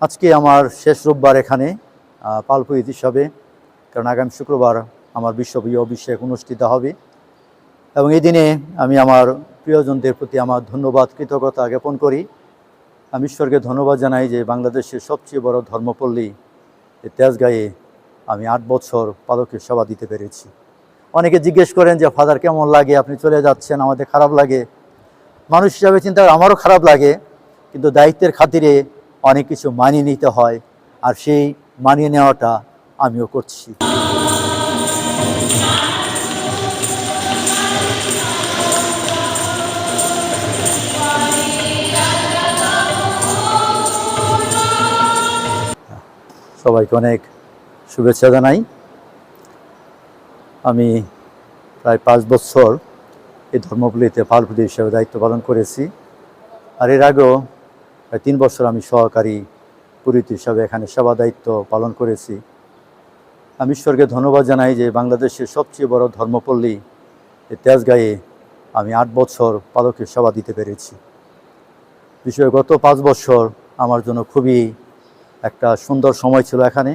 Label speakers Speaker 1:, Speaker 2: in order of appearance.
Speaker 1: আজকে আমার শেষ রোববার এখানে পালপুরিত হিসাবে কারণ আগামী শুক্রবার আমার বিশ্বপ্রিয় অভিষেক অনুষ্ঠিত হবে। এবং এই দিনে আমি আমার প্রিয়জনদের প্রতি আমার ধন্যবাদ, কৃতজ্ঞতা জ্ঞাপন করি। আমি ঈশ্বরকে ধন্যবাদ জানাই যে বাংলাদেশের সবচেয়ে বড় ধর্মপল্লী তেজগাঁয়ে আমি আট বছর পালকের সেবা দিতে পেরেছি। অনেকে জিজ্ঞেস করেন যে, ফাদার, কেমন লাগে? আপনি চলে যাচ্ছেন, আমাদের খারাপ লাগে। মানুষ হিসাবে চিন্তা আমারও খারাপ লাগে। কিন্তু দায়িত্বের খাতিরে অনেক কিছু মানিয়ে নিতে হয়, আর সেই মানিয়ে নেওয়াটা আমিও করছি। সবাইকে অনেক শুভেচ্ছা জানাই। আমি প্রায় পাঁচ বছর এই ধর্মপল্লীতে পালপুরি হিসেবে দায়িত্ব পালন করেছি, আর এর আগেও প্রায় তিন বছর আমি সহকারী পুরিত হিসাবে এখানে সেবা দায়িত্ব পালন করেছি। আমি ঈশ্বরকে ধন্যবাদ জানাই যে বাংলাদেশের সবচেয়ে বড় ধর্মপল্লী তেজগাঁয়ে আমি আট বছর পালকের সেবা দিতে পেরেছি। বিষয়ে গত পাঁচ বছর আমার জন্য খুবই একটা সুন্দর সময় ছিল এখানে।